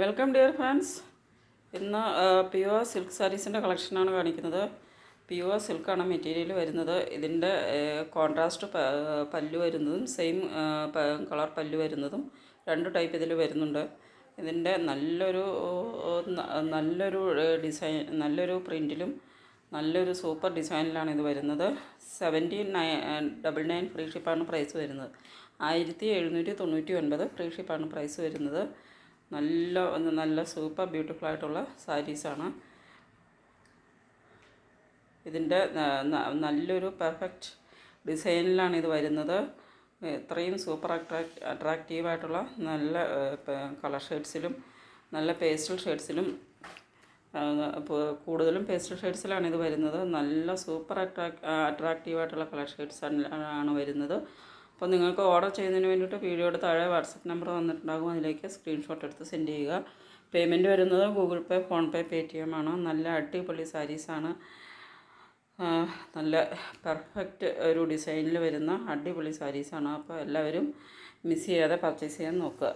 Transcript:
Welcome dear friends. ഇന്ന് pure silk സാരീസിന്റെ കളക്ഷനാണ് കാണിക്കുന്നത്. പ്യുവർ സിൽക്കാണ് മെറ്റീരിയൽ വരുന്നത്. ഇതിന്റെ കോൺട്രാസ്റ്റ് പല്ലു വരുന്നതും സെയിം കളർ പല്ലു വരുന്നതും രണ്ട് ടൈപ്പ് ഇതിൽ വരുന്നുണ്ട്. ഇതിന്റെ നല്ലൊരു നല്ലൊരു ഡിസൈൻ നല്ലൊരു പ്രിന്റിലും നല്ലൊരു സൂപ്പർ ഡിസൈനിലാണ് ഇത് വരുന്നത്. Seventy nine double nine free ഷിപ്പാണ് price വരുന്നത്. ആയിരത്തി എഴുന്നൂറ്റി തൊണ്ണൂറ്റി ഒൻപത് ഫ്രീ ഷിപ്പാണ് പ്രൈസ് വരുന്നത്. നല്ല നല്ല സൂപ്പർ ബ്യൂട്ടിഫുൾ ആയിട്ടുള്ള സാരീസാണ് ഇതിന്റെ നല്ലൊരു പെർഫെക്റ്റ് ഡിസൈനിലാണ് ഇത് വരുന്നത്. ഇത്രയും സൂപ്പർ അട്രാക്ട് അട്രാക്റ്റീവായിട്ടുള്ള നല്ല കളർ ഷെയ്ഡ്സിലും നല്ല പേസ്റ്റൽ ഷെയ്ഡ്സിലും കൂടുതലും പേസ്റ്റൽ ഷെയ്ഡ്സിലാണ് ഇത് വരുന്നത്. നല്ല സൂപ്പർ അട്രാക്ട് അട്രാക്റ്റീവായിട്ടുള്ള കളർ ഷെയ്ഡ്സ് ആണ് വരുന്നത്. അപ്പോൾ നിങ്ങൾക്ക് ഓർഡർ ചെയ്യുന്നതിന് വേണ്ടിയിട്ട് വീഡിയോയുടെ താഴെ വാട്സപ്പ് നമ്പർ വന്നിട്ടുണ്ടാകും. അതിലേക്ക് സ്ക്രീൻഷോട്ട് എടുത്ത് സെൻഡ് ചെയ്യുക. പേയ്മെന്റ് വരുന്നത് Google Pay PhonePe Paytm ആണ്. നല്ല അടിപൊളി സാരീസാണ് നല്ല പെർഫെക്റ്റ് ഒരു ഡിസൈനിൽ വരുന്ന അടിപൊളി സാരീസാണ് അപ്പോൾ എല്ലാവരും മിസ് ചെയ്യാതെ പർച്ചേസ് ചെയ്യാൻ നോക്കുക.